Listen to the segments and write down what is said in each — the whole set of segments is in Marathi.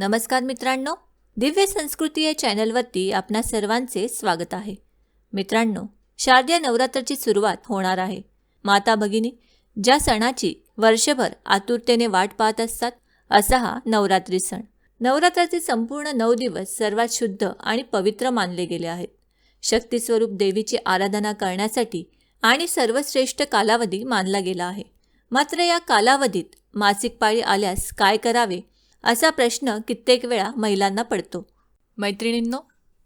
नमस्कार मित्रांनो दिव्य संस्कृती या चॅनलवरती आपणा सर्वांचे स्वागत आहे. मित्रांनो शारदीय नवरात्राची सुरुवात होणार आहे. माता भगिनी ज्या सणाची वर्षभर आतुरतेने वाट पाहत असतात असा हा नवरात्री सण. नवरात्राचे संपूर्ण नऊ दिवस सर्वात शुद्ध आणि पवित्र मानले गेले आहेत. शक्तिस्वरूप देवीची आराधना करण्यासाठी आणि सर्वश्रेष्ठ कालावधी मानला गेला आहे. मात्र या कालावधीत मासिक पाळी आल्यास काय करावे असा प्रश्न कित्येक वेळा महिलांना पडतो. मैत्रिणींनो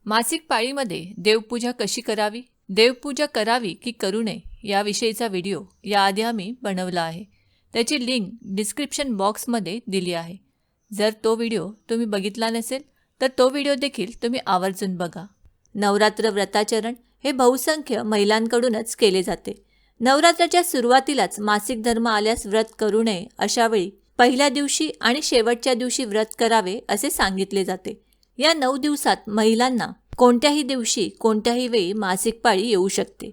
मासिक पाळीमध्ये देवपूजा कशी करावी देवपूजा करावी की करू नये याविषयीचा व्हिडिओ याआधी आम्ही बनवला आहे. त्याची लिंक डिस्क्रिप्शन बॉक्समध्ये दिली आहे. जर तो व्हिडिओ तुम्ही बघितला नसेल तर तो व्हिडिओ देखील तुम्ही आवर्जून बघा. नवरात्र व्रताचरण हे बहुसंख्य महिलांकडूनच केले जाते. नवरात्राच्या सुरुवातीलाच मासिक धर्म आल्यास व्रत करू नये अशा वेळी पहिल्या दिवशी आणि शेवटच्या दिवशी व्रत करावे असे सांगितले जाते. या नऊ दिवसात महिलांना कोणत्याही दिवशी कोणत्याही वेळी मासिक पाळी येऊ शकते.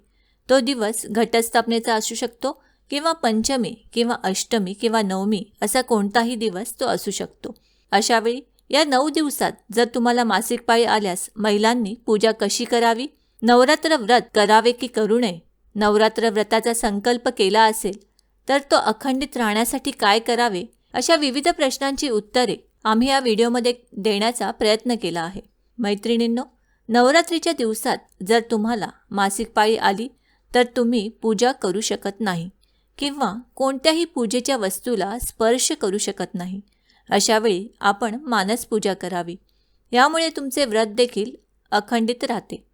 तो दिवस घटस्थापनेचा असू शकतो किंवा पंचमी किंवा अष्टमी किंवा नवमी असा कोणताही दिवस तो असू शकतो. अशावेळी या नऊ दिवसात जर तुम्हाला मासिक पाळी आल्यास महिलांनी पूजा कशी करावी? नवरात्र व्रत करावे की करू नये? नवरात्र व्रताचा संकल्प केला असेल तर तो अखंडित राहण्यासाठी काय करावे अशा विविध प्रश्नांची उत्तरे आम्ही या व्हिडिओमध्ये देण्याचा प्रयत्न केला आहे. मैत्रिणींनो नवरात्रीच्या दिवसात जर तुम्हाला मासिक पाळी आली तर तुम्ही पूजा करू शकत नाही किंवा कोणत्याही पूजेच्या वस्तूला स्पर्श करू शकत नाही. अशावेळी आपण मानस पूजा करावी. यामुळे तुमचे व्रत देखील अखंडित राहते.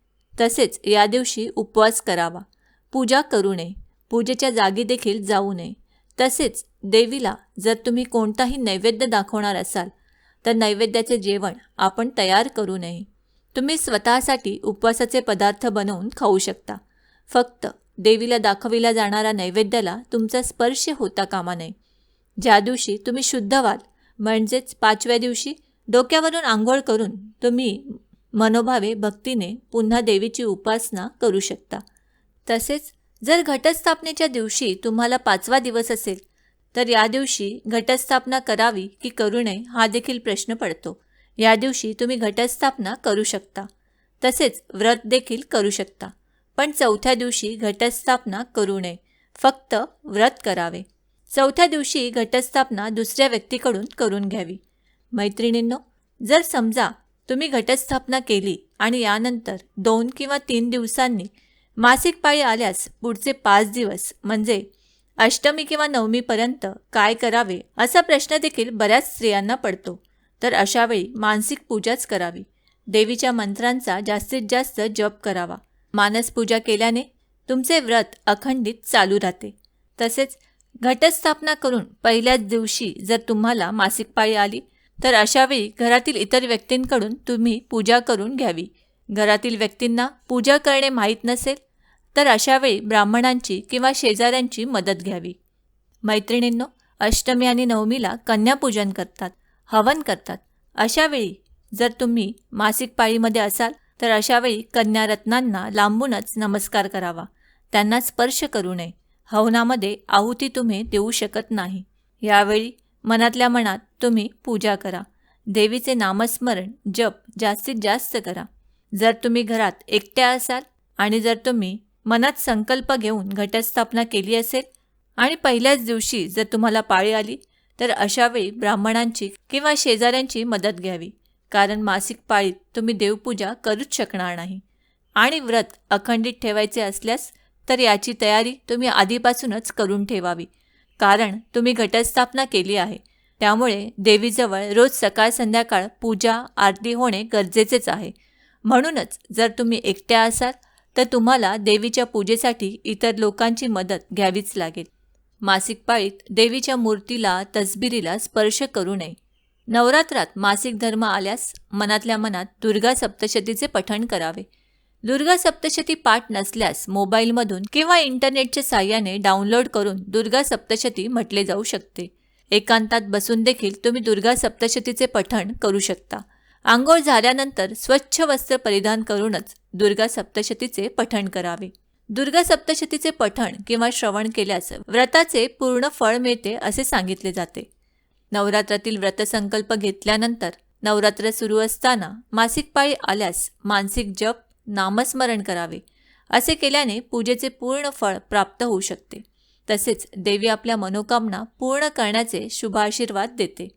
तसेच या दिवशी उपवास करावा. पूजा करू नये. पूजेच्या जागी देखील जाऊ नये. तसेच देवीला जर तुम्ही कोणताही नैवेद्य दाखवणार असाल तर नैवेद्याचे जेवण आपण तयार करू नये. तुम्ही स्वतःसाठी उपवासाचे पदार्थ बनवून खाऊ शकता. फक्त देवीला दाखविला जाणारा नैवेद्याला तुमचा स्पर्श होता कामा नये. ज्या दिवशी तुम्ही शुद्ध व्हाल म्हणजेच पाचव्या दिवशी डोक्यावरून आंघोळ करून तुम्ही मनोभावे भक्तीने पुन्हा देवीची उपासना करू शकता. तसेच जर घटस्थापनेच्या दिवशी तुम्हाला पाचवा दिवस असेल तर या दिवशी घटस्थापना करावी की करू नये हा देखील प्रश्न पडतो. या दिवशी तुम्ही घटस्थापना करू शकता. तसेच व्रत देखील करू शकता. पण चौथ्या दिवशी घटस्थापना करू नये. फक्त व्रत करावे. चौथ्या दिवशी घटस्थापना दुसऱ्या व्यक्तीकडून करून घ्यावी. मैत्रिणींनो जर समजा तुम्ही घटस्थापना केली आणि यानंतर दोन किंवा तीन दिवसांनी मासिक पाळी आल्यास पुढचे पाच दिवस म्हणजे अष्टमी किंवा नवमीपर्यंत काय करावे असा प्रश्न देखील बऱ्याच स्त्रियांना पडतो. तर अशावेळी मानसिक पूजाच करावी. देवीच्या मंत्रांचा जास्तीत जास्त जप करावा. मानस पूजा केल्याने तुमचे व्रत अखंडित चालू राहते. तसेच घटस्थापना करून पहिल्याच दिवशी जर तुम्हाला मासिक पाळी आली तर अशावेळी घरातील इतर व्यक्तींकडून तुम्ही पूजा करून घ्यावी. घरातील व्यक्तींना पूजा करणे माहीत नसेल तर अशावेळी ब्राह्मणांची किंवा शेजाऱ्यांची मदत घ्यावी. मैत्रिणींनो अष्टमी आणि नवमीला कन्यापूजन करतात हवन करतात. अशावेळी जर तुम्ही मासिक पाळीमध्ये असाल तर अशावेळी कन्यारत्नांना लांबूनच नमस्कार करावा. त्यांना स्पर्श करू नये. हवनामध्ये आहुती तुम्ही देऊ शकत नाही. यावेळी मनातल्या मनात तुम्ही पूजा करा. देवीचे नामस्मरण जप जास्तीत जास्त करा. जर तुम्ही घरात एकट्या असाल आणि जर तुम्ही मनात संकल्प घेऊन घटस्थापना केली असेल आणि पहिल्याच दिवशी जर तुम्हाला पाळी आली तर अशावेळी ब्राह्मणांची किंवा शेजाऱ्यांची मदत घ्यावी. कारण मासिक पाळीत तुम्ही देवपूजा करूच शकणार नाही. आणि व्रत अखंडित ठेवायचे असल्यास तर याची तयारी तुम्ही आधीपासूनच करून ठेवावी. कारण तुम्ही घटस्थापना केली आहे. त्यामुळे देवीजवळ रोज सकाळ संध्याकाळ पूजा आरती होणे गरजेचेच आहे. म्हणूनच जर तुम्ही एकट्या असाल तर तुम्हाला देवीच्या पूजेसाठी इतर लोकांची मदत घ्यावीच लागेल. मासिक पाळीत देवीच्या मूर्तीला तसबिरीला स्पर्श करू नये. नवरात्रात मासिक धर्म आल्यास मनातल्या मनात दुर्गा सप्तशतीचे पठण करावे. दुर्गा सप्तशती पाठ नसल्यास मोबाईलमधून किंवा इंटरनेटच्या साह्याने डाउनलोड करून दुर्गा सप्तशती म्हटले जाऊ शकते. एकांतात बसून देखील तुम्ही दुर्गा सप्तशतीचे पठण करू शकता. आंघोळ झाल्यानंतर स्वच्छ वस्त्र परिधान करूनच दुर्गा सप्तशतीचे पठण करावे. दुर्गा सप्तशतीचे पठण किंवा श्रवण केल्यास व्रताचे पूर्ण फळ मिळते असे सांगितले जाते. नवरात्रातील व्रतसंकल्प घेतल्यानंतर नवरात्र सुरू असताना मासिक पाळी आल्यास मानसिक जप नामस्मरण करावे. असे केल्याने पूजेचे पूर्ण फळ प्राप्त होऊ शकते. तसेच देवी आपल्या मनोकामना पूर्ण करण्याचे शुभाशीर्वाद देते.